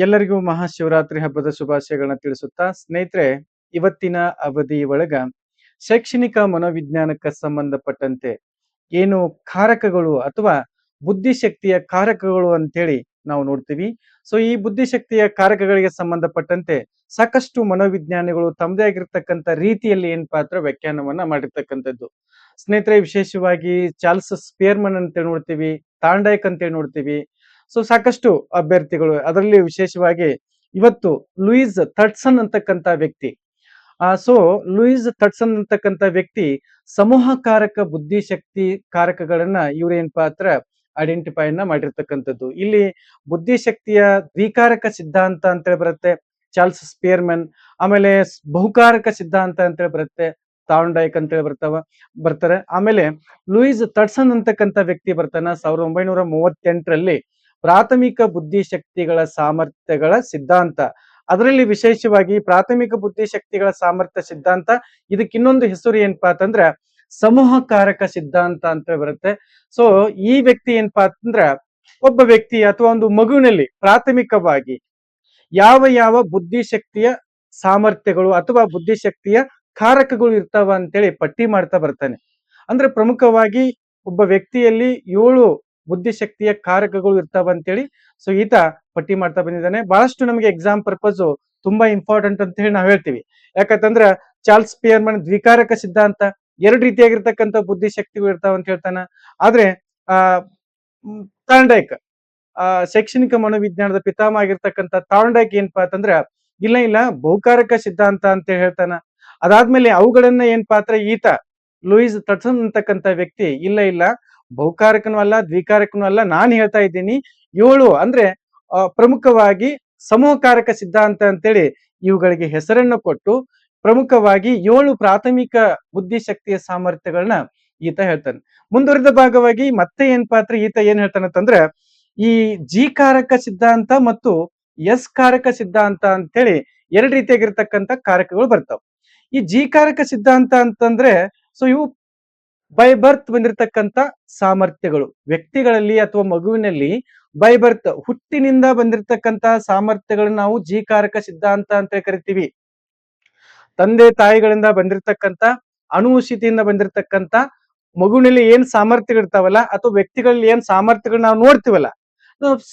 ಎಲ್ಲರಿಗೂ ಮಹಾಶಿವರಾತ್ರಿ ಹಬ್ಬದ ಶುಭಾಶಯಗಳನ್ನ ತಿಳಿಸುತ್ತಾ ಸ್ನೇಹಿತರೆ, ಇವತ್ತಿನ ಅವಧಿ ಒಳಗ ಶೈಕ್ಷಣಿಕ ಮನೋವಿಜ್ಞಾನಕ್ಕೆ ಸಂಬಂಧಪಟ್ಟಂತೆ ಏನು ಕಾರಕಗಳು ಅಥವಾ ಬುದ್ಧಿಶಕ್ತಿಯ ಕಾರಕಗಳು ಅಂತೇಳಿ ನಾವು ನೋಡ್ತೀವಿ. ಸೊ, ಈ ಬುದ್ಧಿಶಕ್ತಿಯ ಕಾರಕಗಳಿಗೆ ಸಂಬಂಧಪಟ್ಟಂತೆ ಸಾಕಷ್ಟು ಮನೋವಿಜ್ಞಾನಿಗಳು ತಮ್ಮದೇ ಆಗಿರ್ತಕ್ಕಂಥ ರೀತಿಯಲ್ಲಿ ಏನ್ ಪಾತ್ರ ವ್ಯಾಖ್ಯಾನವನ್ನ ಮಾಡಿರ್ತಕ್ಕಂಥದ್ದು. ಸ್ನೇಹಿತರೆ, ವಿಶೇಷವಾಗಿ ಚಾರ್ಲ್ಸ್ ಸ್ಪಿಯರ್ಮನ್ ಅಂತ ನೋಡ್ತೀವಿ ತಾಂಡೈಕ್ ಅಂತೇಳಿ ನೋಡ್ತೀವಿ ಸೊ ಸಾಕಷ್ಟು ಅಭ್ಯರ್ಥಿಗಳು, ಅದರಲ್ಲಿ ವಿಶೇಷವಾಗಿ ಇವತ್ತು ಲೂಯಿಸ್ ಥಟ್ಸನ್ ಅಂತಕ್ಕಂಥ ವ್ಯಕ್ತಿ. ಸೊ ಲೂಯಿಸ್ ಥಟ್ಸನ್ ಅಂತಕ್ಕಂಥ ವ್ಯಕ್ತಿ ಸಮೂಹಕಾರಕ ಬುದ್ಧಿಶಕ್ತಿ ಕಾರಕಗಳನ್ನ ಇವ್ರೇನ್ ಪಾತ್ರ ಐಡೆಂಟಿಫೈನ ಮಾಡಿರ್ತಕ್ಕಂಥದ್ದು. ಇಲ್ಲಿ ಬುದ್ಧಿಶಕ್ತಿಯ ದ್ವಿಕಾರಕ ಸಿದ್ಧಾಂತ ಅಂತೇಳಿ ಬರುತ್ತೆ, ಚಾರ್ಲ್ಸ್ ಸ್ಪಿಯರ್ಮನ್. ಆಮೇಲೆ ಬಹುಕಾರಕ ಸಿದ್ಧಾಂತ ಅಂತೇಳಿ ಬರುತ್ತೆ, ತಾಂಡಾಯ್ಕ್ ಅಂತ ಹೇಳಿ ಬರ್ತಾವ, ಬರ್ತಾರೆ. ಆಮೇಲೆ ಲೂಯಿಸ್ ಥಟ್ಸನ್ ಅಂತಕ್ಕಂಥ ವ್ಯಕ್ತಿ ಬರ್ತಾನ, ಸಾವಿರದ ಒಂಬೈನೂರ ಮೂವತ್ತೆಂಟರಲ್ಲಿ ಪ್ರಾಥಮಿಕ ಬುದ್ಧಿಶಕ್ತಿಗಳ ಸಾಮರ್ಥ್ಯಗಳ ಸಿದ್ಧಾಂತ. ಅದರಲ್ಲಿ ವಿಶೇಷವಾಗಿ ಪ್ರಾಥಮಿಕ ಬುದ್ಧಿಶಕ್ತಿಗಳ ಸಾಮರ್ಥ್ಯ ಸಿದ್ಧಾಂತ. ಇದಕ್ಕೆ ಇನ್ನೊಂದು ಹೆಸರು ಏನಪ್ಪಾ ಅಂತಂದ್ರ ಸಮೂಹಕಾರಕ ಸಿದ್ಧಾಂತ ಅಂತ ಬರುತ್ತೆ. ಸೊ ಈ ವ್ಯಕ್ತಿ ಏನಪ್ಪಾ ಅಂತಂದ್ರ ಒಬ್ಬ ವ್ಯಕ್ತಿ ಅಥವಾ ಒಂದು ಮಗುವಿನಲ್ಲಿ ಪ್ರಾಥಮಿಕವಾಗಿ ಯಾವ ಯಾವ ಬುದ್ಧಿಶಕ್ತಿಯ ಸಾಮರ್ಥ್ಯಗಳು ಅಥವಾ ಬುದ್ಧಿಶಕ್ತಿಯ ಕಾರಕಗಳು ಇರ್ತಾವ ಅಂತೇಳಿ ಪಟ್ಟಿ ಮಾಡ್ತಾ ಬರ್ತಾನೆ. ಅಂದ್ರೆ ಪ್ರಮುಖವಾಗಿ ಒಬ್ಬ ವ್ಯಕ್ತಿಯಲ್ಲಿ ಏಳು ಬುದ್ಧಿಶಕ್ತಿಯ ಕಾರಕಗಳು ಇರ್ತಾವ ಅಂತೇಳಿ ಸೊ ಈತ ಪಟ್ಟಿ ಮಾಡ್ತಾ ಬಂದಿದ್ದಾನೆ. ಬಹಳಷ್ಟು ನಮಗೆ ಎಕ್ಸಾಮ್ ಪರ್ಪಸ್ ತುಂಬಾ ಇಂಪಾರ್ಟೆಂಟ್ ಅಂತ ಹೇಳಿ ನಾವ್ ಹೇಳ್ತೀವಿ. ಯಾಕಂತಂದ್ರ ಚಾರ್ಲ್ಸ್ ಪಿಯರ್ಮನ್ ದ್ವಿಕಾರಕ ಸಿದ್ಧಾಂತ ಎರಡು ರೀತಿಯಾಗಿರ್ತಕ್ಕಂಥ ಬುದ್ಧಿಶಕ್ತಿಗಳು ಇರ್ತಾವ ಅಂತ ಹೇಳ್ತಾನ. ಆದ್ರೆ, ಆ ತಾಂಡಾಯ್ಕ, ಆ, ಶೈಕ್ಷಣಿಕ ಮನೋವಿಜ್ಞಾನದ ಪಿತಾಮಹ ಆಗಿರ್ತಕ್ಕಂಥ ತಾಂಡಾಯ್ಕ ಏನಪ್ಪಾ ಅಂತಂದ್ರ ಇಲ್ಲ ಇಲ್ಲ, ಬಹುಕಾರಕ ಸಿದ್ಧಾಂತ ಅಂತ ಹೇಳ್ತಾನ. ಅದಾದ್ಮೇಲೆ ಅವುಗಳನ್ನ ಏನ್ ಪಾತ್ರ ಈತ ಲೂಯಿಸ್ ತಟ್ಸನ್ ಅಂತಕ್ಕಂಥ ವ್ಯಕ್ತಿ ಇಲ್ಲ ಇಲ್ಲ ಬಹುಕಾರಕನೂ ಅಲ್ಲ, ದ್ವಿಕಾರಕನೂ ಅಲ್ಲ. ನಾನು ಹೇಳ್ತಾ ಇದ್ದೀನಿ, ಏಳು ಅಂದ್ರೆ ಪ್ರಮುಖವಾಗಿ ಸಮೂಹಕಾರಕ ಸಿದ್ಧಾಂತ ಅಂತೇಳಿ ಇವುಗಳಿಗೆ ಹೆಸರನ್ನು ಕೊಟ್ಟು, ಪ್ರಮುಖವಾಗಿ ಏಳು ಪ್ರಾಥಮಿಕ ಬುದ್ಧಿಶಕ್ತಿಯ ಸಾಮರ್ಥ್ಯಗಳನ್ನ ಈತ ಹೇಳ್ತಾನೆ. ಮುಂದುವರಿದ ಭಾಗವಾಗಿ ಮತ್ತೆ ಏನ್ ಪಾತ್ರ ಈತ ಏನ್ ಹೇಳ್ತಾನಂತಂದ್ರ, ಈ ಜಿ ಕಾರಕ ಸಿದ್ಧಾಂತ ಮತ್ತು ಎಸ್ ಕಾರಕ ಸಿದ್ಧಾಂತ ಅಂತೇಳಿ ಎರಡು ರೀತಿಯಾಗಿರ್ತಕ್ಕಂಥ ಕಾರಕಗಳು ಬರ್ತಾವ. ಈ ಜಿ ಕಾರಕ ಸಿದ್ಧಾಂತ ಅಂತಂದ್ರೆ, ಸೊ ಇವು ಬೈ ಬರ್ತ್ ಬಂದಿರತಕ್ಕಂತ ಸಾಮರ್ಥ್ಯಗಳು. ವ್ಯಕ್ತಿಗಳಲ್ಲಿ ಅಥವಾ ಮಗುವಿನಲ್ಲಿ ಬೈ ಬರ್ತ್ ಹುಟ್ಟಿನಿಂದ ಬಂದಿರತಕ್ಕಂತಹ ಸಾಮರ್ಥ್ಯಗಳನ್ನ ನಾವು ಜೀಕಾರಕ ಸಿದ್ಧಾಂತ ಅಂತ ಕರಿತೀವಿ. ತಂದೆ ತಾಯಿಗಳಿಂದ ಬಂದಿರತಕ್ಕಂತ ಅನುವಶಿತಿಯಿಂದ ಬಂದಿರತಕ್ಕಂತ ಮಗುವಿನಲ್ಲಿ ಏನ್ ಸಾಮರ್ಥ್ಯಗಳಿರ್ತಾವಲ್ಲ ಅಥವಾ ವ್ಯಕ್ತಿಗಳಲ್ಲಿ ಏನ್ ಸಾಮರ್ಥ್ಯಗಳು ನಾವು ನೋಡ್ತೀವಲ್ಲ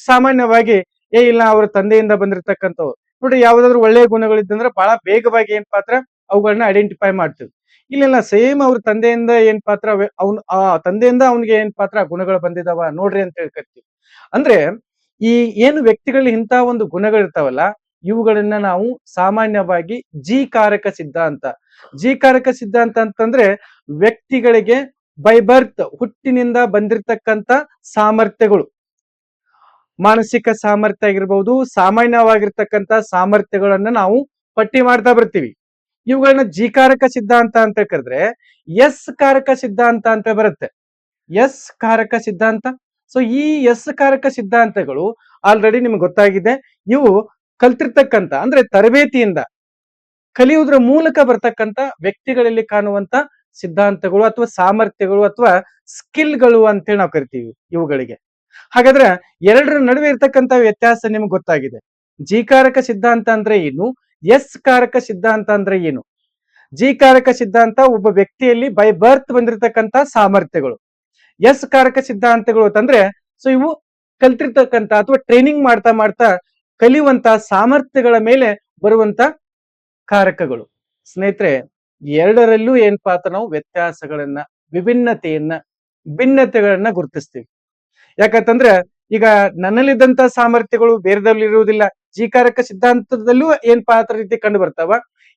ಸಾಮಾನ್ಯವಾಗಿ, ಏ ಇಲ್ಲ ಅವ್ರ ತಂದೆಯಿಂದ ಬಂದಿರತಕ್ಕಂಥವು. ನೋಡಿ ಯಾವ್ದಾದ್ರು ಒಳ್ಳೆಯ ಗುಣಗಳಿದ್ದಂದ್ರೆ ಬಹಳ ಬೇಗವಾಗಿ ಏನ್ ಪಾತ್ರ ಅವುಗಳನ್ನ ಐಡೆಂಟಿಫೈ ಮಾಡ್ತೀವಿ. ಇಲ್ಲೆಲ್ಲ ಸೇಮ್ ಅವ್ರ ತಂದೆಯಿಂದ ಏನ್ ಪಾತ್ರ ಅವ್ನ ಆ ತಂದೆಯಿಂದ ಅವನಿಗೆ ಏನ್ ಪಾತ್ರ ಗುಣಗಳು ಬಂದಿದಾವ ನೋಡ್ರಿ ಅಂತ ಹೇಳ್ಕತ್ತೀವಿ. ಅಂದ್ರೆ ಈ ಏನು ವ್ಯಕ್ತಿಗಳಲ್ಲಿ ಇಂತ ಒಂದು ಗುಣಗಳಿರ್ತಾವಲ್ಲ ಇವುಗಳನ್ನ ನಾವು ಸಾಮಾನ್ಯವಾಗಿ ಜಿ ಕಾರಕ ಸಿದ್ಧಾಂತ. ಜಿ ಕಾರಕ ಸಿದ್ಧಾಂತ ಅಂತಂದ್ರೆ ವ್ಯಕ್ತಿಗಳಿಗೆ ಬೈ ಬರ್ತ್ ಹುಟ್ಟಿನಿಂದ ಬಂದಿರತಕ್ಕಂತ ಸಾಮರ್ಥ್ಯಗಳು. ಮಾನಸಿಕ ಸಾಮರ್ಥ್ಯ ಆಗಿರ್ಬಹುದು ಸಾಮಾನ್ಯವಾಗಿರ್ತಕ್ಕಂತ ಸಾಮರ್ಥ್ಯಗಳನ್ನ ನಾವು ಪಟ್ಟಿ ಮಾಡ್ತಾ ಬರ್ತೀವಿ. ಇವುಗಳನ್ನ ಜಿ ಕಾರಕ ಸಿದ್ಧಾಂತ ಅಂತ ಕರೆದ್ರೆ ಎಸ್ ಕಾರಕ ಸಿದ್ಧಾಂತ ಅಂತ ಬರುತ್ತೆ. ಎಸ್ ಕಾರಕ ಸಿದ್ಧಾಂತ. ಸೊ ಈ ಎಸ್ ಕಾರಕ ಸಿದ್ಧಾಂತಗಳು ಆಲ್ರೆಡಿ ನಿಮ್ಗೆ ಗೊತ್ತಾಗಿದೆ. ಇವು ಕಲ್ತಿರ್ತಕ್ಕಂಥ, ಅಂದ್ರೆ ತರಬೇತಿಯಿಂದ ಕಲಿಯುವುದರ ಮೂಲಕ ಬರ್ತಕ್ಕಂತ ವ್ಯಕ್ತಿಗಳಲ್ಲಿ ಕಾಣುವಂತ ಸಿದ್ಧಾಂತಗಳು ಅಥವಾ ಸಾಮರ್ಥ್ಯಗಳು ಅಥವಾ ಸ್ಕಿಲ್ಗಳು ಅಂತೇಳಿ ನಾವು ಕರಿತೀವಿ ಇವುಗಳಿಗೆ. ಹಾಗಾದ್ರೆ ಎರಡರ ನಡುವೆ ಇರ್ತಕ್ಕಂತ ವ್ಯತ್ಯಾಸ ನಿಮ್ಗೆ ಗೊತ್ತಾಗಿದೆ. ಜೀಕಾರಕ ಸಿದ್ಧಾಂತ ಅಂದ್ರೆ ಏನು? ಎಸ್ ಕಾರಕ ಸಿದ್ಧಾಂತ ಅಂದ್ರೆ ಏನು? ಜಿ ಕಾರಕ ಸಿದ್ಧಾಂತ ಒಬ್ಬ ವ್ಯಕ್ತಿಯಲ್ಲಿ ಬೈ ಬರ್ತ್ ಬಂದಿರತಕ್ಕಂತ ಸಾಮರ್ಥ್ಯಗಳು. ಎಸ್ ಕಾರಕ ಸಿದ್ಧಾಂತಗಳು ಅಂತಂದ್ರೆ, ಸೊ ಇವು ಕಲ್ತಿರ್ತಕ್ಕಂತ ಅಥವಾ ಟ್ರೈನಿಂಗ್ ಮಾಡ್ತಾ ಮಾಡ್ತಾ ಕಲಿಯುವಂತ ಸಾಮರ್ಥ್ಯಗಳ ಮೇಲೆ ಬರುವಂತ ಕಾರಕಗಳು. ಸ್ನೇಹಿತರೆ, ಎರಡರಲ್ಲೂ ಏನಪ್ಪಾ ಅಂತ ನಾವು ವ್ಯತ್ಯಾಸಗಳನ್ನ, ವಿಭಿನ್ನತೆಯನ್ನ, ಭಿನ್ನತೆಗಳನ್ನ ಗುರುತಿಸ್ತೀವಿ. ಯಾಕಂತಂದ್ರೆ, ಈಗ ನನ್ನಲ್ಲಿದ್ದಂತ ಸಾಮರ್ಥ್ಯಗಳು ಬೇರೆದಲ್ಲಿ ಇರುವುದಿಲ್ಲ ಜಿ ಕಾರಕ ಸಿದ್ಧಾಂತದಲ್ಲೂ ಏನ್ ಪಾತ್ರ ರೀತಿ ಕಂಡು ಬರ್ತಾವ?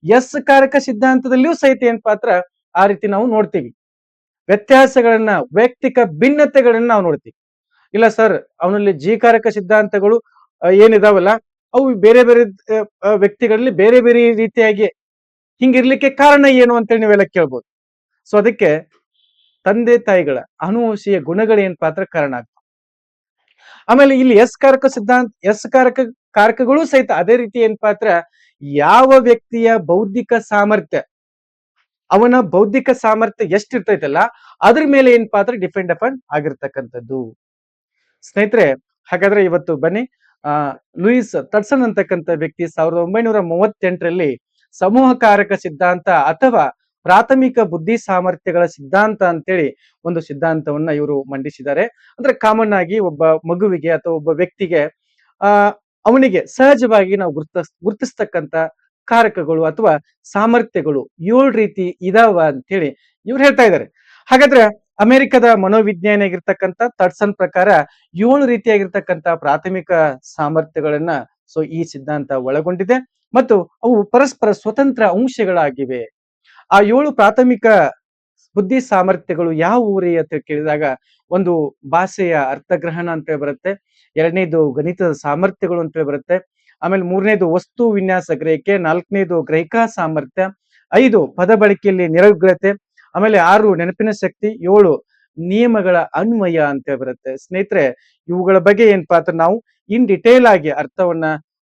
ಎಸ್ ಕಾರಕ ಸಿದ್ಧಾಂತದಲ್ಲಿಯೂ ಸಹಿತ ಏನ್ ಪಾತ್ರ ಆ ರೀತಿ ನಾವು ನೋಡ್ತೀವಿ. ವ್ಯತ್ಯಾಸಗಳನ್ನ, ವೈಯಕ್ತಿಕ ಭಿನ್ನತೆಗಳನ್ನ ನಾವು ನೋಡ್ತೀವಿ. ಇಲ್ಲ ಸರ್, ಅವನಲ್ಲಿ ಜಿ ಕಾರಕ ಸಿದ್ಧಾಂತಗಳು ಏನಿದಾವಲ್ಲ? ಅವು ಬೇರೆ ಬೇರೆ ವ್ಯಕ್ತಿಗಳಲ್ಲಿ ಬೇರೆ ಬೇರೆ ರೀತಿಯಾಗಿ ಹಿಂಗಿರ್ಲಿಕ್ಕೆ ಕಾರಣ ಏನು ಅಂತೇಳಿ ನೀವೆಲ್ಲ ಕೇಳ್ಬೋದು. ಸೊ ಅದಕ್ಕೆ ತಂದೆ ತಾಯಿಗಳ ಅನುವಂಶೀಯ ಗುಣಗಳೇನ್ ಪಾತ್ರ ಕಾರಣ ಆಗ್ತವೆ? ಆಮೇಲೆ ಇಲ್ಲಿ ಎಸ್ ಕಾರಕ ಸಿದ್ಧಾಂತ, ಎಸ್ ಕಾರಕ ಕಾರಕಗಳು ಸಹಿತ ಅದೇ ರೀತಿ ಏನ್ ಪಾತ್ರ ಯಾವ ವ್ಯಕ್ತಿಯ ಬೌದ್ಧಿಕ ಸಾಮರ್ಥ್ಯ, ಅವನ ಬೌದ್ಧಿಕ ಸಾಮರ್ಥ್ಯ ಎಷ್ಟಿರ್ತೈತಲ್ಲ ಅದ್ರ ಮೇಲೆ ಏನ್ ಪಾತ್ರ ಡಿಪೆಂಡ್ ಅಪಾನ್ ಆಗಿರ್ತಕ್ಕಂಥದ್ದು. ಸ್ನೇಹಿತರೆ, ಹಾಗಾದ್ರೆ ಇವತ್ತು ಬನ್ನಿ. ಆ, ಲೂಯಿಸ್ ತಡ್ಸನ್ ಅಂತಕ್ಕಂಥ ವ್ಯಕ್ತಿ ಸಾವಿರದ ಒಂಬೈನೂರ ಮೂವತ್ತೆಂಟರಲ್ಲಿ ಸಮೂಹ ಕಾರಕ ಸಿದ್ಧಾಂತ ಅಥವಾ ಪ್ರಾಥಮಿಕ ಬುದ್ಧಿ ಸಾಮರ್ಥ್ಯಗಳ ಸಿದ್ಧಾಂತ ಅಂತೇಳಿ ಒಂದು ಸಿದ್ಧಾಂತವನ್ನ ಇವರು ಮಂಡಿಸಿದ್ದಾರೆ. ಅಂದ್ರೆ ಕಾಮನ್ ಆಗಿ ಒಬ್ಬ ಮಗುವಿಗೆ ಅಥವಾ ಒಬ್ಬ ವ್ಯಕ್ತಿಗೆ, ಆ ಅವನಿಗೆ ಸಹಜವಾಗಿ ನಾವು ಗುರುತ ಗುರ್ತಿಸ್ತಕ್ಕಂತ ಕಾರಕಗಳು ಅಥವಾ ಸಾಮರ್ಥ್ಯಗಳು ಏಳು ರೀತಿ ಇದಾವ ಅಂತೇಳಿ ಇವ್ರು ಹೇಳ್ತಾ ಇದ್ದಾರೆ ಹಾಗಾದ್ರೆ ಅಮೆರಿಕದ ಮನೋವಿಜ್ಞಾನಿ ಆಗಿರ್ತಕ್ಕಂಥ ತಡ್ಸನ್ ಪ್ರಕಾರ ಏಳು ರೀತಿಯಾಗಿರ್ತಕ್ಕಂಥ ಪ್ರಾಥಮಿಕ ಸಾಮರ್ಥ್ಯಗಳನ್ನ ಸೊ ಈ ಸಿದ್ಧಾಂತ ಒಳಗೊಂಡಿದೆ ಮತ್ತು ಅವು ಪರಸ್ಪರ ಸ್ವತಂತ್ರ ಅಂಶಗಳಾಗಿವೆ. ಆ ಏಳು ಪ್ರಾಥಮಿಕ ಬುದ್ಧಿ ಸಾಮರ್ಥ್ಯಗಳು ಯಾವ ಊರಿ ಅಂತ ಕೇಳಿದಾಗ ಒಂದು ಭಾಷೆಯ ಅರ್ಥಗ್ರಹಣ ಅಂತ ಬರುತ್ತೆ, ಎರಡನೇದು ಗಣಿತದ ಸಾಮರ್ಥ್ಯಗಳು ಅಂತ ಬರುತ್ತೆ, ಆಮೇಲೆ ಮೂರನೇದು ವಸ್ತು ವಿನ್ಯಾಸ ಗ್ರಹಿಕೆ, ನಾಲ್ಕನೇದು ಗ್ರಹಿಕಾ ಸಾಮರ್ಥ್ಯ, ಐದು ಪದ ಬಳಕೆಯಲ್ಲಿ ನಿರಗ್ರತೆ ಆಮೇಲೆ ಆರು ನೆನಪಿನ ಶಕ್ತಿ, ಏಳು ನಿಯಮಗಳ ಅನ್ವಯ ಅಂತ ಬರುತ್ತೆ. ಸ್ನೇಹಿತರೆ, ಇವುಗಳ ಬಗ್ಗೆ ಏನಪ್ಪಾ ಅಂದ್ರೆ ನಾವು ಇನ್ ಡಿಟೇಲ್ ಆಗಿ ಅರ್ಥವನ್ನ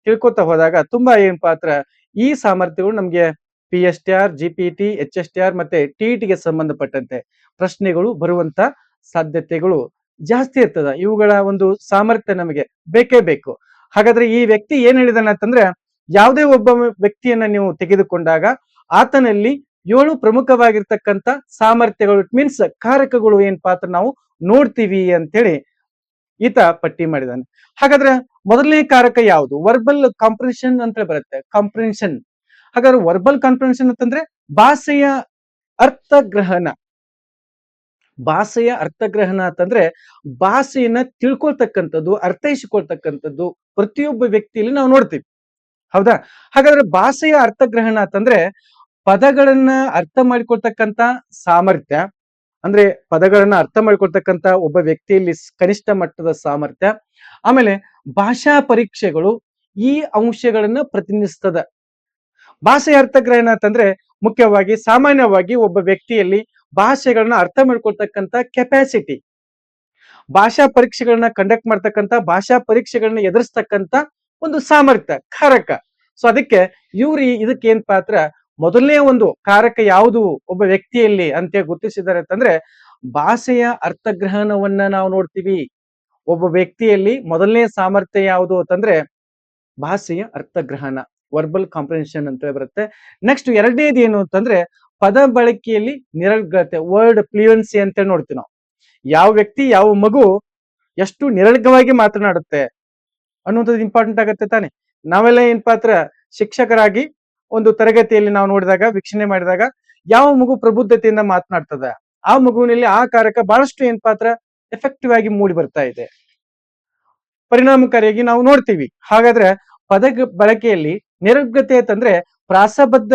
ತಿಳ್ಕೊತಾ ಹೋದಾಗ ತುಂಬಾ ಏನ್ ಪಾತ್ರ? ಈ ಸಾಮರ್ಥ್ಯಗಳು ನಮ್ಗೆ P S T R G P T H S T R ಮತ್ತೆ ಟಿ ಟಿಗೆ ಸಂಬಂಧಪಟ್ಟಂತೆ ಪ್ರಶ್ನೆಗಳು ಬರುವಂತ ಸಾಧ್ಯತೆಗಳು ಜಾಸ್ತಿ ಇರ್ತದ. ಇವುಗಳ ಒಂದು ಸಾಮರ್ಥ್ಯ ನಮಗೆ ಬೇಕೇ ಬೇಕು. ಹಾಗಾದ್ರೆ ಈ ವ್ಯಕ್ತಿ ಏನ್ ಹೇಳಿದಾನೆ ಅಂತಂದ್ರೆ, ಯಾವುದೇ ಒಬ್ಬ ವ್ಯಕ್ತಿಯನ್ನ ನೀವು ತೆಗೆದುಕೊಂಡಾಗ ಆತನಲ್ಲಿ ಏಳು ಪ್ರಮುಖವಾಗಿರ್ತಕ್ಕಂತ ಸಾಮರ್ಥ್ಯಗಳು ಇಟ್ ಮೀನ್ಸ್ ಕಾರಕಗಳು ಏನ್ ಪಾತ್ರ ನಾವು ನೋಡ್ತೀವಿ ಅಂತೇಳಿ ಈತ ಪಟ್ಟಿ ಮಾಡಿದಾನೆ. ಹಾಗಾದ್ರೆ ಮೊದಲನೇ ಕಾರಕ ಯಾವುದು? ವರ್ಬಲ್ ಕಾಂಪ್ರಿಷನ್ ಅಂತ ಬರುತ್ತೆ. ಕಾಂಪ್ರಿನ್ಷನ್ ಹಾಗಾದ್ರೆ ವರ್ಬಲ್ ಕಾನ್ಫರೆನ್ಸ್ ಅಂತಂದ್ರೆ ಭಾಷೆಯ ಅರ್ಥಗ್ರಹಣ. ಭಾಷೆಯ ಅರ್ಥಗ್ರಹಣ ಅಂತಂದ್ರೆ ಭಾಷೆಯನ್ನ ತಿಳ್ಕೊಳ್ತಕ್ಕಂಥದ್ದು, ಅರ್ಥೈಸಿಕೊಳ್ತಕ್ಕಂಥದ್ದು ಪ್ರತಿಯೊಬ್ಬ ವ್ಯಕ್ತಿಯಲ್ಲಿ ನಾವು ನೋಡ್ತೀವಿ. ಹೌದಾ? ಹಾಗಾದ್ರೆ ಭಾಷೆಯ ಅರ್ಥಗ್ರಹಣ ಅಂತಂದ್ರೆ ಪದಗಳನ್ನ ಅರ್ಥ ಮಾಡಿಕೊಳ್ತಕ್ಕಂತ ಸಾಮರ್ಥ್ಯ, ಅಂದ್ರೆ ಪದಗಳನ್ನ ಅರ್ಥ ಮಾಡ್ಕೊಳ್ತಕ್ಕಂತ ಒಬ್ಬ ವ್ಯಕ್ತಿಯಲ್ಲಿ ಕನಿಷ್ಠ ಮಟ್ಟದ ಸಾಮರ್ಥ್ಯ, ಆಮೇಲೆ ಭಾಷಾ ಪರೀಕ್ಷೆಗಳು ಈ ಅಂಶಗಳನ್ನ ಪ್ರತಿನಿಧಿಸ್ತದ. ಭಾಷೆಯ ಅರ್ಥಗ್ರಹಣ ಅಂತಂದ್ರೆ ಮುಖ್ಯವಾಗಿ ಸಾಮಾನ್ಯವಾಗಿ ಒಬ್ಬ ವ್ಯಕ್ತಿಯಲ್ಲಿ ಭಾಷೆಗಳನ್ನ ಅರ್ಥ ಮಾಡ್ಕೊಳ್ತಕ್ಕಂಥ ಕೆಪಾಸಿಟಿ ಭಾಷಾ ಪರೀಕ್ಷೆಗಳನ್ನ ಕಂಡಕ್ಟ್ ಮಾಡ್ತಕ್ಕಂತ ಭಾಷಾ ಪರೀಕ್ಷೆಗಳನ್ನ ಎದುರಿಸ್ತಕ್ಕಂಥ ಒಂದು ಸಾಮರ್ಥ್ಯ, ಕಾರಕ. ಸೊ ಅದಕ್ಕೆ ಇವ್ರಿ ಇದಕ್ಕೆ ಏನ್ ಪಾತ್ರ? ಮೊದಲನೇ ಒಂದು ಕಾರಕ ಯಾವುದು ಒಬ್ಬ ವ್ಯಕ್ತಿಯಲ್ಲಿ ಅಂತ ಗುರುತಿಸಿದ್ದಾರೆ ಅಂತಂದ್ರೆ ಭಾಷೆಯ ಅರ್ಥಗ್ರಹಣವನ್ನ ನಾವು ನೋಡ್ತೀವಿ. ಒಬ್ಬ ವ್ಯಕ್ತಿಯಲ್ಲಿ ಮೊದಲನೇ ಸಾಮರ್ಥ್ಯ ಯಾವುದು ಅಂತಂದ್ರೆ ಭಾಷೆಯ ಅರ್ಥಗ್ರಹಣ. ವರ್ಬಲ್ ಕಾಂಪ್ರಿಹೆನ್ಷನ್ ಅಂತ ಬರುತ್ತೆ. ನೆಕ್ಸ್ಟ್ ಎರಡನೇದು ಏನು ಅಂತಂದ್ರೆ, ಪದ ಬಳಕೆಯಲ್ಲಿ ನಿರರ್ಗತೆ ವರ್ಡ್ ಫ್ಲೂಯೆನ್ಸಿ ಅಂತ ನೋಡ್ತೀವಿ ನಾವು. ಯಾವ ವ್ಯಕ್ತಿ, ಯಾವ ಮಗು ಎಷ್ಟು ನಿರರ್ಗವಾಗಿ ಮಾತನಾಡುತ್ತೆ ಅನ್ನುವಂಥದ್ದು ಇಂಪಾರ್ಟೆಂಟ್ ಆಗುತ್ತೆ ತಾನೆ. ನಾವೆಲ್ಲ ಏನ್ ಪಾತ್ರ? ಶಿಕ್ಷಕರಾಗಿ ಒಂದು ತರಗತಿಯಲ್ಲಿ ನಾವು ನೋಡಿದಾಗ, ವೀಕ್ಷಣೆ ಮಾಡಿದಾಗ, ಯಾವ ಮಗು ಪ್ರಬುದ್ಧತೆಯಿಂದ ಮಾತನಾಡ್ತದ? ಆ ಮಗುವಿನಲ್ಲಿ ಆ ಕಾರಕ ಬಹಳಷ್ಟು ಏನ್ ಪಾತ್ರ? ಎಫೆಕ್ಟಿವ್ ಆಗಿ ಮೂಡಿ ಬರ್ತಾ ಇದೆ. ಪರಿಣಾಮಕಾರಿಯಾಗಿ ನಾವು ನೋಡ್ತೀವಿ. ಹಾಗಾದ್ರೆ ಪದ ಬಳಕೆಯಲ್ಲಿ ನಿರರ್ಗತೆ ಅಂತಂದ್ರೆ ಪ್ರಾಸಬದ್ಧ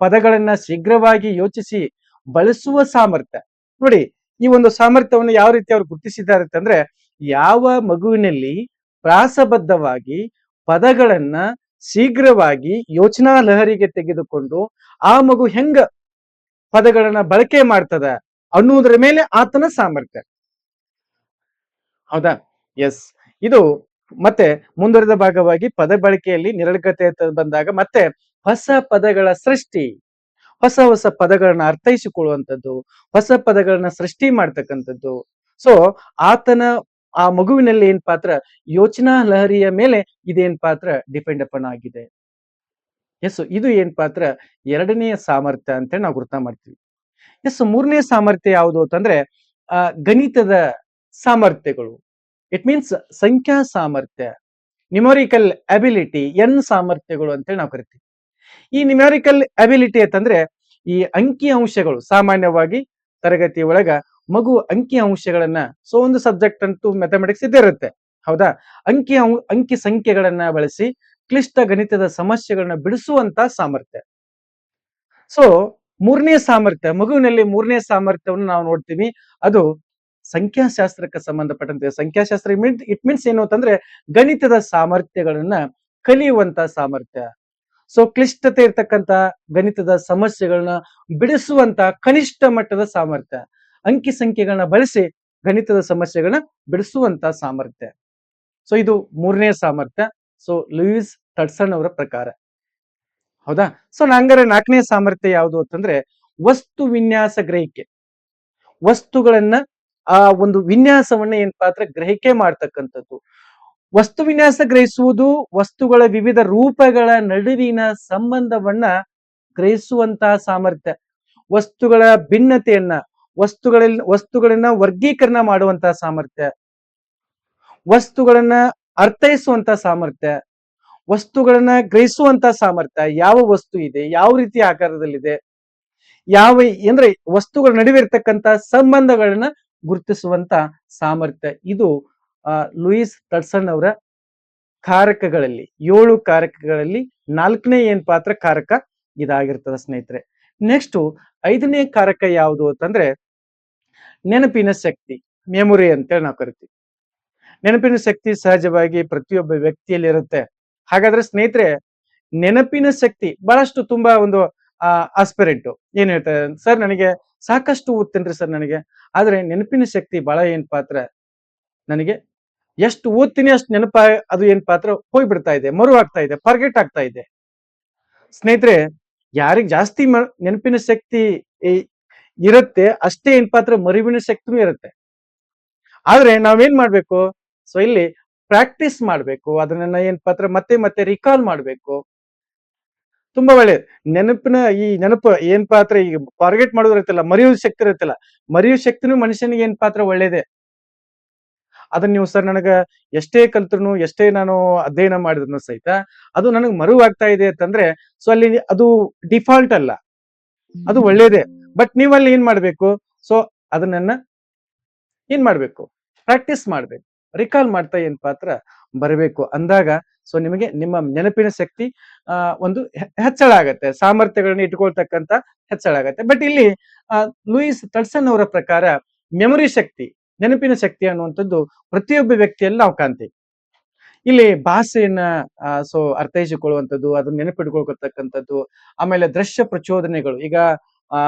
ಪದಗಳನ್ನ ಶೀಘ್ರವಾಗಿ ಯೋಚಿಸಿ ಬಳಸುವ ಸಾಮರ್ಥ್ಯ. ನೋಡಿ, ಈ ಒಂದು ಸಾಮರ್ಥ್ಯವನ್ನು ಯಾವ ರೀತಿ ಅವರು ಗುರುತಿಸಿದ್ದಾರೆ ಅಂತಂದ್ರೆ, ಯಾವ ಮಗುವಿನಲ್ಲಿ ಪ್ರಾಸಬದ್ಧವಾಗಿ ಪದಗಳನ್ನ ಶೀಘ್ರವಾಗಿ ಯೋಚನಾ ಲಹರಿಗೆ ತೆಗೆದುಕೊಂಡು ಆ ಮಗು ಹೆಂಗ ಪದಗಳನ್ನ ಬಳಕೆ ಮಾಡ್ತದ ಅನ್ನುವುದರ ಮೇಲೆ ಆತನ ಸಾಮರ್ಥ್ಯ. ಹೌದಾ? ಎಸ್ ಇದು ಮತ್ತೆ ಮುಂದುವರೆದ ಭಾಗವಾಗಿ ಪದ ಬಳಕೆಯಲ್ಲಿ ನಿರರ್ಗತೆ ಬಂದಾಗ ಮತ್ತೆ ಹೊಸ ಪದಗಳ ಸೃಷ್ಟಿ, ಹೊಸ ಹೊಸ ಪದಗಳನ್ನ ಅರ್ಥೈಸಿಕೊಳ್ಳುವಂಥದ್ದು, ಹೊಸ ಪದಗಳನ್ನ ಸೃಷ್ಟಿ ಮಾಡ್ತಕ್ಕಂಥದ್ದು. ಸೊ ಆತನ, ಆ ಮಗುವಿನಲ್ಲಿ ಏನ್ ಪಾತ್ರ? ಯೋಚನಾ ಲಹರಿಯ ಮೇಲೆ ಇದೇನ್ ಪಾತ್ರ ಡಿಪೆಂಡ್ ಅಪನ್ ಆಗಿದೆ. ಎಸ್ ಇದು ಏನ್ ಪಾತ್ರ? ಎರಡನೆಯ ಸಾಮರ್ಥ್ಯ ಅಂತ ನಾವು ಗುರ್ತ ಮಾಡ್ತೀವಿ. ಎಸ್ ಮೂರನೇ ಸಾಮರ್ಥ್ಯ ಯಾವುದು ಅಂತಂದ್ರೆ, ಆ, ಗಣಿತದ ಸಾಮರ್ಥ್ಯಗಳು. ಇಟ್ ಮೀನ್ಸ್ ಸಂಖ್ಯಾ ಸಾಮರ್ಥ್ಯ ನ್ಯೂಮರಿಕಲ್ ಅಬಿಲಿಟಿ ಎನ್ ಸಾಮರ್ಥ್ಯಗಳು ಅಂತೇಳಿ ನಾವು ಕರಿತೀವಿ. ಈ ನ್ಯೂಮರಿಕಲ್ ಅಬಿಲಿಟಿ ಅಂತಂದ್ರೆ ಈ ಅಂಕಿ ಅಂಶಗಳು, ಸಾಮಾನ್ಯವಾಗಿ ತರಗತಿ ಒಳಗ ಮಗು ಅಂಕಿ ಅಂಶಗಳನ್ನ ಸೊ ಒಂದು ಸಬ್ಜೆಕ್ಟ್ ಅಂತೂ ಮ್ಯಾಥಮೆಟಿಕ್ಸ್ ಇದ್ದೇ ಇರುತ್ತೆ, ಹೌದಾ? ಅಂಕಿ ಅಂಕಿ ಸಂಖ್ಯೆಗಳನ್ನ ಬಳಸಿ ಕ್ಲಿಷ್ಟ ಗಣಿತದ ಸಮಸ್ಯೆಗಳನ್ನ ಬಿಡಿಸುವಂತ ಸಾಮರ್ಥ್ಯ. ಸೊ ಮೂರನೇ ಸಾಮರ್ಥ್ಯ, ಮಗುವಿನಲ್ಲಿ ಮೂರನೇ ಸಾಮರ್ಥ್ಯವನ್ನು ನಾವು ನೋಡ್ತೀವಿ, ಅದು ಸಂಖ್ಯಾಶಾಸ್ತ್ರಕ್ಕೆ ಸಂಬಂಧಪಟ್ಟಂತೆ, ಸಂಖ್ಯಾಶಾಸ್ತ್ರ ಇಟ್ ಮೀನ್ಸ್ ಏನು ಅಂತಂದ್ರೆ ಗಣಿತದ ಸಾಮರ್ಥ್ಯಗಳನ್ನ ಕಲಿಯುವಂತ ಸಾಮರ್ಥ್ಯ. ಸೊ ಕ್ಲಿಷ್ಟತೆ ಇರ್ತಕ್ಕಂತ ಗಣಿತದ ಸಮಸ್ಯೆಗಳನ್ನ ಬಿಡಿಸುವಂತ ಕನಿಷ್ಠ ಮಟ್ಟದ ಸಾಮರ್ಥ್ಯ. ಅಂಕಿ ಸಂಖ್ಯೆಗಳನ್ನ ಬಳಸಿ ಗಣಿತದ ಸಮಸ್ಯೆಗಳನ್ನ ಬಿಡಿಸುವಂತ ಸಾಮರ್ಥ್ಯ. ಸೊ ಇದು ಮೂರನೇ ಸಾಮರ್ಥ್ಯ. ಸೊ ಲೂಯಿಸ್ ಟಡ್ಸನ್ ಅವರ ಪ್ರಕಾರ. ಹೌದಾ? ಸೊ ಹಂಗಾರೆ ನಾಲ್ಕನೇ ಸಾಮರ್ಥ್ಯ ಯಾವುದು ಅಂತಂದ್ರೆ ವಸ್ತು ವಿನ್ಯಾಸ ಗ್ರಹಿಕೆ. ವಸ್ತುಗಳನ್ನ ಆ ಒಂದು ವಿನ್ಯಾಸವನ್ನ ಏನ್ ಪಾತ್ರ ಗ್ರಹಿಕೆ ಮಾಡ್ತಕ್ಕಂಥದ್ದು. ವಸ್ತು ವಿನ್ಯಾಸ ಗ್ರಹಿಸುವುದು ವಸ್ತುಗಳ ವಿವಿಧ ರೂಪಗಳ ನಡುವಿನ ಸಂಬಂಧವನ್ನ ಗ್ರಹಿಸುವಂತಹ ಸಾಮರ್ಥ್ಯ. ವಸ್ತುಗಳ ಭಿನ್ನತೆಯನ್ನ ವಸ್ತುಗಳಲ್ಲಿ ವಸ್ತುಗಳನ್ನ ವರ್ಗೀಕರಣ ಮಾಡುವಂತಹ ಸಾಮರ್ಥ್ಯ. ವಸ್ತುಗಳನ್ನ ಅರ್ಥೈಸುವಂತ ಸಾಮರ್ಥ್ಯ. ವಸ್ತುಗಳನ್ನ ಗ್ರಹಿಸುವಂತ ಸಾಮರ್ಥ್ಯ. ಯಾವ ವಸ್ತು ಇದೆ? ಯಾವ ರೀತಿ ಆಕಾರದಲ್ಲಿದೆ? ಯಾವ, ಅಂದ್ರೆ ವಸ್ತುಗಳ ನಡುವೆ ಇರ್ತಕ್ಕಂತ ಸಂಬಂಧಗಳನ್ನ ಗುರುತಿಸುವಂತ ಸಾಮರ್ಥ್ಯ. ಇದು ಲೂಯಿಸ್ ಟಡ್ಸನ್ ಅವರ ಕಾರಕಗಳಲ್ಲಿ, ಏಳು ಕಾರಕಗಳಲ್ಲಿ ನಾಲ್ಕನೇ ಏನ್ ಪಾತ್ರ ಕಾರಕ ಇದಾಗಿರ್ತದೆ ಸ್ನೇಹಿತರೆ. ನೆಕ್ಸ್ಟ್, ಐದನೇ ಕಾರಕ ಯಾವುದು ಅಂತಂದ್ರೆ, ನೆನಪಿನ ಶಕ್ತಿ, ಮೆಮೊರಿ ಅಂತೇಳಿ ನಾವು ಕರಿತೀವಿ. ನೆನಪಿನ ಶಕ್ತಿ ಸಹಜವಾಗಿ ಪ್ರತಿಯೊಬ್ಬ ವ್ಯಕ್ತಿಯಲ್ಲಿ ಇರುತ್ತೆ ಹಾಗಾದ್ರೆ ಸ್ನೇಹಿತರೆ, ನೆನಪಿನ ಶಕ್ತಿ ಬಹಳಷ್ಟು ತುಂಬಾ ಒಂದು ಆಸ್ಪಿರೆಂಟ್ ಏನ್ ಹೇಳ್ತಾರೆ ಸರ್, ನನಗೆ ಸಾಕಷ್ಟು ಓದ್ತೇನ್ರಿ ಸರ್ ನನಗೆ. ಆದ್ರೆ ನೆನಪಿನ ಶಕ್ತಿ ಬಹಳ ಏನ್ ಪಾತ್ರ? ನನಗೆ ಎಷ್ಟು ಓದ್ತೀನಿ ಅಷ್ಟು ನೆನಪ ಅದು ಏನ್ ಪಾತ್ರ? ಹೋಗ್ಬಿಡ್ತಾ ಇದೆ, ಮರು ಆಗ್ತಾ ಇದೆ ಫರ್ಗೆಟ್ ಆಗ್ತಾ ಇದೆ. ಸ್ನೇಹಿತರೆ, ಯಾರಿಗ್ ಜಾಸ್ತಿ ನೆನಪಿನ ಶಕ್ತಿ ಇರುತ್ತೆ, ಅಷ್ಟೇ ಏನ್ ಪಾತ್ರ ಮರಿವಿನ ಶಕ್ತಿನೂ ಇರುತ್ತೆ. ಆದ್ರೆ ನಾವೇನ್ ಮಾಡ್ಬೇಕು? ಸೊ ಇಲ್ಲಿ ಪ್ರಾಕ್ಟೀಸ್ ಮಾಡ್ಬೇಕು, ಅದನ್ನ ಏನ್ ಪಾತ್ರ ಮತ್ತೆ ಮತ್ತೆ ರಿಕಾಲ್ ಮಾಡ್ಬೇಕು. ತುಂಬಾ ಒಳ್ಳೇದು. ನೆನಪಿನ ಈ ನೆನಪು ಏನ್ ಪಾತ್ರ ಈಗ ಫಾರ್ಗೆಟ್ ಮಾಡೋದು ಇರುತ್ತಲ್ಲ ಮರೆಯೋ ಶಕ್ತಿ ಇರುತ್ತಲ್ಲ ಮರೆಯುವ ಶಕ್ತಿನೂ ಮನುಷ್ಯನಿಗೆ ಏನ್ ಪಾತ್ರ ಒಳ್ಳೇದೆ? ಅದನ್ನ ನೀವು ಸರ್ ನನಗ ಎಷ್ಟೇ ಕಲ್ತ್ರು ಎಷ್ಟೇ ನಾನು ಅಧ್ಯಯನ ಮಾಡಿದ್ರು ಸಹಿತ ಅದು ನನಗೆ ಮರುವಾಗ್ತಾ ಇದೆ ಅಂತಂದ್ರೆ ಸೊ ಅಲ್ಲಿ ಅದು ಡಿಫಾಲ್ಟ್ ಅಲ್ಲ. ಅದು ಒಳ್ಳೇದೆ. ಬಟ್ ನೀವಲ್ಲಿ ಏನ್ ಮಾಡ್ಬೇಕು? ಸೊ ಅದನ್ನ ಏನ್ ಮಾಡ್ಬೇಕು? ಪ್ರಾಕ್ಟೀಸ್ ಮಾಡ್ಬೇಕು. ರಿಕಾಲ್ ಮಾಡ್ತಾ ಏನ್ ಪಾತ್ರ ಬರಬೇಕು? ಅಂದಾಗ ಸೊ ನಿಮಗೆ ನಿಮ್ಮ ನೆನಪಿನ ಶಕ್ತಿ ಒಂದು ಹೆಚ್ಚಳ ಆಗತ್ತೆ. ಸಾಮರ್ಥ್ಯಗಳನ್ನ ಇಟ್ಕೊಳ್ತಕ್ಕಂತ ಹೆಚ್ಚಳ ಆಗತ್ತೆ. ಬಟ್ ಇಲ್ಲಿ ಲೂಯಿಸ್ ತಡ್ಸನ್ ಅವರ ಪ್ರಕಾರ ಮೆಮೊರಿ ಶಕ್ತಿ, ನೆನಪಿನ ಶಕ್ತಿ ಅನ್ನುವಂಥದ್ದು ಪ್ರತಿಯೊಬ್ಬ ವ್ಯಕ್ತಿಯಲ್ಲಿ ನಾವು ಕಾಣ್ತೀವಿ. ಇಲ್ಲಿ ಭಾಷೆಯನ್ನ ಸೊ ಅರ್ಥೈಸಿಕೊಳ್ಳುವಂಥದ್ದು, ಅದನ್ನ ನೆನಪಿಟ್ಕೊಳ್ತಕ್ಕಂಥದ್ದು, ಆಮೇಲೆ ದೃಶ್ಯ ಪ್ರಚೋದನೆಗಳು. ಈಗ, ಆ,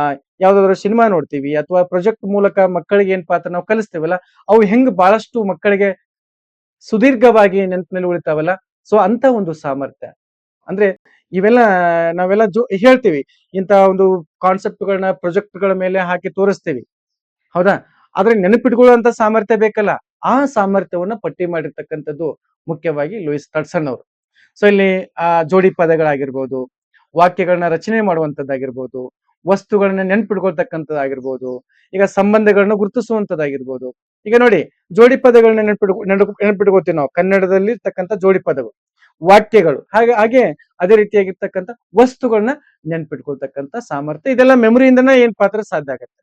ಯಾವ್ದಾದ್ರು ಸಿನಿಮಾ ನೋಡ್ತೀವಿ ಅಥವಾ ಪ್ರೊಜೆಕ್ಟ್ ಮೂಲಕ ಮಕ್ಕಳಿಗೆ ಏನ್ ಪಾತ್ರ ನಾವು ಕಲಿಸ್ತೇವಲ್ಲ, ಅವು ಹೆಂಗ್ ಬಹಳಷ್ಟು ಮಕ್ಕಳಿಗೆ ಸುದೀರ್ಘವಾಗಿ ನೆನಪಿನಲ್ಲಿ ಉಳಿತಾವಲ್ಲ ಸೊ ಅಂತ ಒಂದು ಸಾಮರ್ಥ್ಯ. ಅಂದ್ರೆ ಇವೆಲ್ಲ ನಾವೆಲ್ಲ ಜೋ ಹೇಳ್ತೀವಿ. ಇಂತ ಒಂದು ಕಾನ್ಸೆಪ್ಟ್ಗಳನ್ನ ಗಳ ಮೇಲೆ ಹಾಕಿ ತೋರಿಸ್ತೀವಿ. ಹೌದಾ? ಆದ್ರೆ ನೆನಪಿಟ್ಕೊಳ್ಳುವಂತ ಸಾಮರ್ಥ್ಯ ಬೇಕಲ್ಲ. ಆ ಸಾಮರ್ಥ್ಯವನ್ನ ಪಟ್ಟಿ ಮಾಡಿರ್ತಕ್ಕಂಥದ್ದು ಮುಖ್ಯವಾಗಿ ಲೂಯಿಸ್ ತಡ್ಸನ್ ಅವರು. ಸೊ ಇಲ್ಲಿ ಆ ಜೋಡಿ ಪದಗಳಾಗಿರ್ಬೋದು, ವಾಕ್ಯಗಳನ್ನ ರಚನೆ ಮಾಡುವಂತದ್ದಾಗಿರ್ಬೋದು ವಸ್ತುಗಳನ್ನ ನೆನ್ಪಿಡ್ಕೊಳ್ತಕ್ಕಂಥದ್ದಾಗಿರ್ಬೋದು ಈಗ ಸಂಬಂಧಗಳನ್ನ ಗುರುತಿಸುವಂತದ್ದಾಗಿರ್ಬೋದು ಈಗ ನೋಡಿ, ಜೋಡಿ ಪದಗಳನ್ನ ನೆನ್ಪಿಟ್ಕೊ ನೆನ್ಪಿಡ್ಕೋತೀವಿ ನಾವು. ಕನ್ನಡದಲ್ಲಿ ಇರ್ತಕ್ಕಂಥ ಜೋಡಿ ಪದಗಳು, ವಾಕ್ಯಗಳು, ಹಾಗೆ ಹಾಗೆ ಅದೇ ರೀತಿಯಾಗಿರ್ತಕ್ಕಂಥ ವಸ್ತುಗಳನ್ನ ನೆನ್ಪಿಟ್ಕೊಳ್ತಕ್ಕಂಥ ಸಾಮರ್ಥ್ಯ. ಇದೆಲ್ಲ ಮೆಮೊರಿಯಿಂದನೇ ಏನ್ ಪಾತ್ರ ಸಾಧ್ಯ ಆಗತ್ತೆ?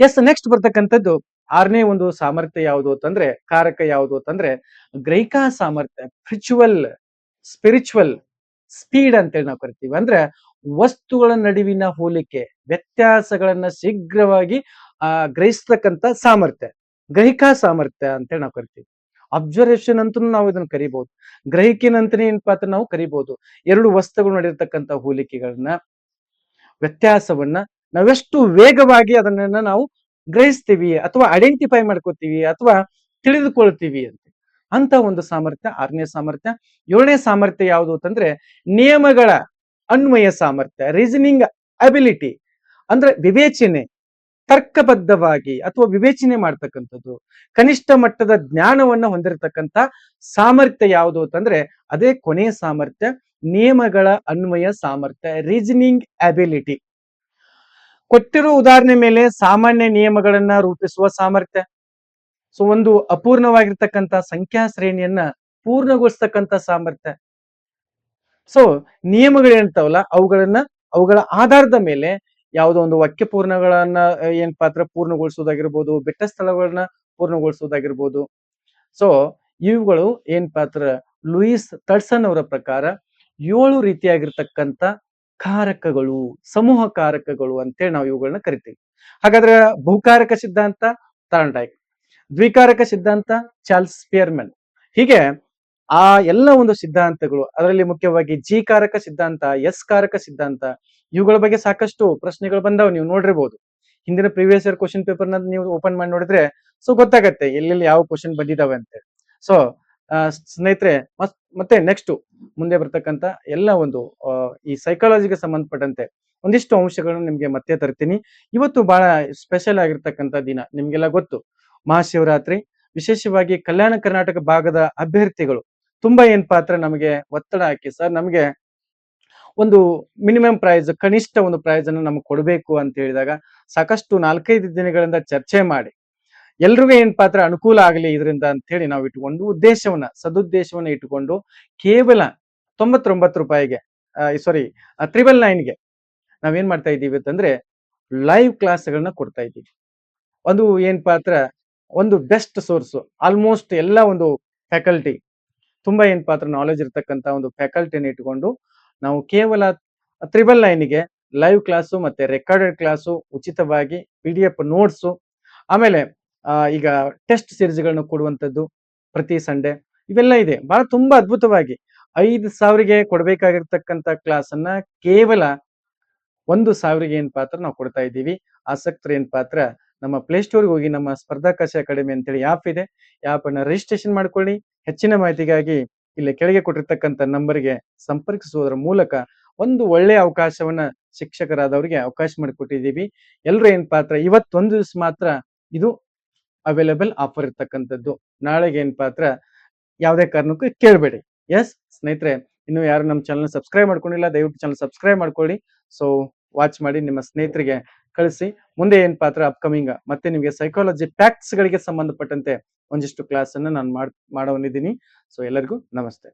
ಎಸ್ ನೆಕ್ಸ್ಟ್ ಬರ್ತಕ್ಕಂಥದ್ದು ಆರನೇ ಒಂದು ಸಾಮರ್ಥ್ಯ ಯಾವುದು ಅಂತಂದ್ರೆ, ಕಾರಕ ಯಾವುದು ಅಂತಂದ್ರೆ, ಗ್ರಹಿಕಾ ಸಾಮರ್ಥ್ಯ ಫ್ರಿಚುವಲ್ ಸ್ಪಿರಿಚುವಲ್ ಸ್ಪೀಡ್ ಅಂತೇಳಿ ನಾವು ಕರಿತೀವಿ. ಅಂದ್ರೆ ವಸ್ತುಗಳ ನಡುವಿನ ಹೋಲಿಕೆ, ವ್ಯತ್ಯಾಸಗಳನ್ನ ಶೀಘ್ರವಾಗಿ, ಆ ಗ್ರಹಿಸ್ತಕ್ಕಂತ ಸಾಮರ್ಥ್ಯ, ಗ್ರಹಿಕಾ ಸಾಮರ್ಥ್ಯ ಅಂತೇಳಿ ನಾವು ಕರಿತೀವಿ. ಅಬ್ಸರ್ವೇಷನ್ ಅಂತೂ ನಾವು ಇದನ್ನ ಕರಿಬಹುದು ಗ್ರಹಿಕೆನಂತನೇ ಏನಪ್ಪಾ ಅಂತ ನಾವು ಕರಿಬಹುದು ಎರಡು ವಸ್ತುಗಳು ನಡೆಯತಕ್ಕಂತ ಹೋಲಿಕೆಗಳನ್ನ, ವ್ಯತ್ಯಾಸವನ್ನ ನಾವೆಷ್ಟು ವೇಗವಾಗಿ ಅದನ್ನ ನಾವು ಗ್ರಹಿಸ್ತೀವಿ ಅಥವಾ ಐಡೆಂಟಿಫೈ ಮಾಡ್ಕೋತೀವಿ ಅಥವಾ ತಿಳಿದುಕೊಳ್ತೀವಿ ಅಂತ. ಅಂತ ಒಂದು ಸಾಮರ್ಥ್ಯ, ಆರನೇ ಸಾಮರ್ಥ್ಯ. ಏಳನೇ ಸಾಮರ್ಥ್ಯ ಯಾವುದು ಅಂತಂದ್ರೆ ನಿಯಮಗಳ ಅನ್ವಯ ಸಾಮರ್ಥ್ಯ ರೀಸನಿಂಗ್ ಅಬಿಲಿಟಿ ಅಂದ್ರೆ ವಿವೇಚನೆ, ತರ್ಕಬದ್ಧವಾಗಿ ಅಥವಾ ವಿವೇಚನೆ ಮಾಡ್ತಕ್ಕಂಥದ್ದು. ಕನಿಷ್ಠ ಮಟ್ಟದ ಜ್ಞಾನವನ್ನ ಹೊಂದಿರತಕ್ಕಂತ ಸಾಮರ್ಥ್ಯ ಯಾವುದು ಅಂತಂದ್ರೆ ಅದೇ ಕೊನೆಯ ಸಾಮರ್ಥ್ಯ, ನಿಯಮಗಳ ಅನ್ವಯ ಸಾಮರ್ಥ್ಯ ರೀಸನಿಂಗ್ ಅಬಿಲಿಟಿ ಕೊಟ್ಟಿರೋ ಉದಾಹರಣೆ ಮೇಲೆ ಸಾಮಾನ್ಯ ನಿಯಮಗಳನ್ನ ರೂಪಿಸುವ ಸಾಮರ್ಥ್ಯ. ಸೊ ಒಂದು ಅಪೂರ್ಣವಾಗಿರ್ತಕ್ಕಂಥ ಸಂಖ್ಯಾ ಶ್ರೇಣಿಯನ್ನ ಪೂರ್ಣಗೊಳಿಸ್ತಕ್ಕಂಥ ಸಾಮರ್ಥ್ಯ. ಸೊ ನಿಯಮಗಳೇನಿರ್ತಾವಲ್ಲ ಅವುಗಳನ್ನ, ಅವುಗಳ ಆಧಾರದ ಮೇಲೆ ಯಾವುದೋ ಒಂದು ವಾಕ್ಯ ಪೂರ್ಣಗಳನ್ನ ಏನ್ ಪಾತ್ರ ಪೂರ್ಣಗೊಳಿಸೋದಾಗಿರ್ಬೋದು ಬೆಟ್ಟ ಸ್ಥಳಗಳನ್ನ ಪೂರ್ಣಗೊಳಿಸೋದಾಗಿರ್ಬೋದು. ಸೊ ಇವುಗಳು ಏನ್ ಪಾತ್ರ? ಲೂಯಿಸ್ ತಡ್ಸನ್ ಅವರ ಪ್ರಕಾರ ಏಳು ರೀತಿಯಾಗಿರ್ತಕ್ಕಂಥ ಕಾರಕಗಳು, ಸಮೂಹ ಕಾರಕಗಳು ಅಂತೇಳಿ ನಾವು ಇವುಗಳನ್ನ ಕರಿತೀವಿ. ಹಾಗಾದ್ರೆ ಬಹುಕಾರಕ ಸಿದ್ಧಾಂತ ತಾಂಡಾಯ್ ದ್ವಿಕಾರಕ ಸಿದ್ಧಾಂತ, ಚಾರ್ಲ್ಸ್ ಸ್ಪಿಯರ್ಮನ್. ಹೀಗೆ ಆ ಎಲ್ಲ ಒಂದು ಸಿದ್ಧಾಂತಗಳು, ಅದರಲ್ಲಿ ಮುಖ್ಯವಾಗಿ ಜಿ ಕಾರಕ ಸಿದ್ಧಾಂತ, ಎಸ್ ಕಾರಕ ಸಿದ್ಧಾಂತ, ಇವುಗಳ ಬಗ್ಗೆ ಸಾಕಷ್ಟು ಪ್ರಶ್ನೆಗಳು ಬಂದವು, ನೀವು ನೋಡಿರ್ಬೋದು. ಹಿಂದಿನ ಪ್ರೀವಿಯಸ್ ಇಯರ್ ಕ್ವಶನ್ ಪೇಪರ್ನ ನೀವು ಓಪನ್ ಮಾಡಿ ನೋಡಿದ್ರೆ ಸೊ ಗೊತ್ತಾಗತ್ತೆ ಎಲ್ಲೆಲ್ಲಿ ಯಾವ ಕ್ವಶನ್ ಬಂದಿದಾವೆ ಅಂತ ಸೊ ಸ್ನೇಹಿತರೆ, ಮತ್- ಮತ್ತೆ ನೆಕ್ಸ್ಟ್ ಮುಂದೆ ಬರ್ತಕ್ಕಂತ ಎಲ್ಲ ಒಂದು ಈ ಸೈಕಾಲಜಿಗೆ ಸಂಬಂಧಪಟ್ಟಂತೆ ಒಂದಿಷ್ಟು ಅಂಶಗಳನ್ನು ನಿಮ್ಗೆ ಮತ್ತೆ ತರ್ತೀನಿ. ಇವತ್ತು ಬಹಳ ಸ್ಪೆಷಲ್ ಆಗಿರ್ತಕ್ಕಂಥ ದಿನ, ನಿಮ್ಗೆಲ್ಲ ಗೊತ್ತು. ಮಹಾಶಿವರಾತ್ರಿ, ವಿಶೇಷವಾಗಿ ಕಲ್ಯಾಣ ಕರ್ನಾಟಕ ಭಾಗದ ಅಭ್ಯರ್ಥಿಗಳು. ತುಂಬಾ ಏನ್ ಪಾತ್ರ ನಮಗೆ ಒತ್ತಡ ಹಾಕಿ ಸರ್, ನಮಗೆ ಒಂದು ಮಿನಿಮಮ್ ಪ್ರೈಸ್ ಕನಿಷ್ಠ ಒಂದು ಪ್ರೈಸ್ ಅನ್ನು ನಮ್ಗೆ ಕೊಡಬೇಕು ಅಂತ ಹೇಳಿದಾಗ ಸಾಕಷ್ಟು ನಾಲ್ಕೈದು ದಿನಗಳಿಂದ ಚರ್ಚೆ ಮಾಡಿ, ಎಲ್ರಿಗೂ ಏನ್ ಪಾತ್ರ ಅನುಕೂಲ ಆಗಲಿ ಇದರಿಂದ ಅಂತ ಹೇಳಿ ನಾವು ಇಟ್ಕೊಂಡು ಉದ್ದೇಶವನ್ನ, ಸದುದ್ದೇಶವನ್ನ ಇಟ್ಟುಕೊಂಡು ಕೇವಲ ತೊಂಬತ್ತೊಂಬತ್ತು ರೂಪಾಯಿಗೆ ಸಾರಿ ತ್ರಿಬಲ್ ನೈನ್ಗೆ ನಾವೇನ್ ಮಾಡ್ತಾ ಇದ್ದೀವಿ ಅಂತಂದ್ರೆ ಲೈವ್ ಕ್ಲಾಸ್ಗಳನ್ನ ಕೊಡ್ತಾ ಇದ್ದೀವಿ. ಒಂದು ಏನ್ ಪಾತ್ರ, ಒಂದು ಬೆಸ್ಟ್ ಸೋರ್ಸ್ ಆಲ್ಮೋಸ್ಟ್ ಎಲ್ಲ ಒಂದು ಫ್ಯಾಕಲ್ಟಿ ತುಂಬಾ ಏನ್ ಪಾತ್ರ ನಾಲೆಜ್ ಇರತಕ್ಕಂತ ಒಂದು ಫ್ಯಾಕಲ್ಟಿನ ಇಟ್ಕೊಂಡು ನಾವು ಕೇವಲ ತ್ರಿಬಲ್ ನೈನ್ಗೆ ಲೈವ್ ಕ್ಲಾಸು ಮತ್ತೆ ರೆಕಾರ್ಡೆಡ್ ಕ್ಲಾಸು ಉಚಿತವಾಗಿ ಪಿ ಡಿ ಎಫ್ ನೋಟ್ಸು ಆಮೇಲೆ ಈಗ ಟೆಸ್ಟ್ ಸಿರೀಸ್ಗಳನ್ನು ಕೊಡುವಂಥದ್ದು ಪ್ರತಿ ಸಂಡೆ ಇವೆಲ್ಲ ಇದೆ. ಬಹಳ ತುಂಬಾ ಅದ್ಭುತವಾಗಿ ಐದು ಸಾವಿರಗೆ ಕೊಡಬೇಕಾಗಿರ್ತಕ್ಕಂಥ ಕ್ಲಾಸ್ ಅನ್ನ ಕೇವಲ ಒಂದು ಸಾವಿರಿಗೆ ಏನ್ ಪಾತ್ರ ನಾವು ಕೊಡ್ತಾ ಇದ್ದೀವಿ. ಆಸಕ್ತರು ಏನ್ ಪಾತ್ರ, ನಮ್ಮ ಪ್ಲೇಸ್ಟೋರ್ಗೆ ಹೋಗಿ ನಮ್ಮ ಸ್ಪರ್ಧಾಕಾಶ ಅಕಾಡೆಮಿ ಅಂತೇಳಿ ಆ್ಯಪ್ ಇದೆ. ಆ್ಯಪನ್ನು ರಿಜಿಸ್ಟ್ರೇಷನ್ ಮಾಡ್ಕೊಳ್ಳಿ. ಹೆಚ್ಚಿನ ಮಾಹಿತಿಗಾಗಿ ಇಲ್ಲಿ ಕೆಳಗೆ ಕೊಟ್ಟಿರ್ತಕ್ಕಂಥ ನಂಬರ್ಗೆ ಸಂಪರ್ಕಿಸುವುದರ ಮೂಲಕ ಒಂದು ಒಳ್ಳೆಯ ಅವಕಾಶವನ್ನ ಶಿಕ್ಷಕರಾದವರಿಗೆ ಅವಕಾಶ ಮಾಡಿಕೊಟ್ಟಿದ್ದೀವಿ. ಎಲ್ಲರೂ ಏನ್ ಪಾತ್ರ? ಇವತ್ತೊಂದು ದಿವಸ ಮಾತ್ರ ಇದು ಅವೈಲೇಬಲ್ ಆಫರ್ ಇರ್ತಕ್ಕಂಥದ್ದು. ನಾಳೆಗೆ ಏನ್ ಪಾತ್ರ? ಯಾವುದೇ ಕಾರಣಕ್ಕೂ ಕೇಳಬೇಡಿ. ಎಸ್ ಸ್ನೇಹಿತರೆ, ಇನ್ನು ಯಾರು ನಮ್ಮ ಚಾನಲ್ ಸಬ್ಸ್ಕ್ರೈಬ್ ಮಾಡ್ಕೊಂಡಿಲ್ಲ, ದಯವಿಟ್ಟು ಚಾನಲ್ ಸಬ್ಸ್ಕ್ರೈಬ್ ಮಾಡ್ಕೊಳ್ಳಿ. ಸೊ ವಾಚ್ ಮಾಡಿ ನಿಮ್ಮ ಸ್ನೇಹಿತರಿಗೆ ಕಳಿಸಿ. ಮುಂದೆ ಏನ್ ಪಾತ್ರ ಅಪ್ಕಮಿಂಗ್ ಮತ್ತೆ ನಿಮಗೆ ಸೈಕಾಲಜಿ ಫ್ಯಾಕ್ಟ್ಸ್ ಗಳಿಗೆ ಸಂಬಂಧಪಟ್ಟಂತೆ ಒಂದಿಷ್ಟು ಕ್ಲಾಸ್ ಅನ್ನ ನಾನು ಮಾಡ್ ಮಾಡೋನಿದ್ದೀನಿ ಸೊ ಎಲ್ಲರಿಗೂ ನಮಸ್ತೆ.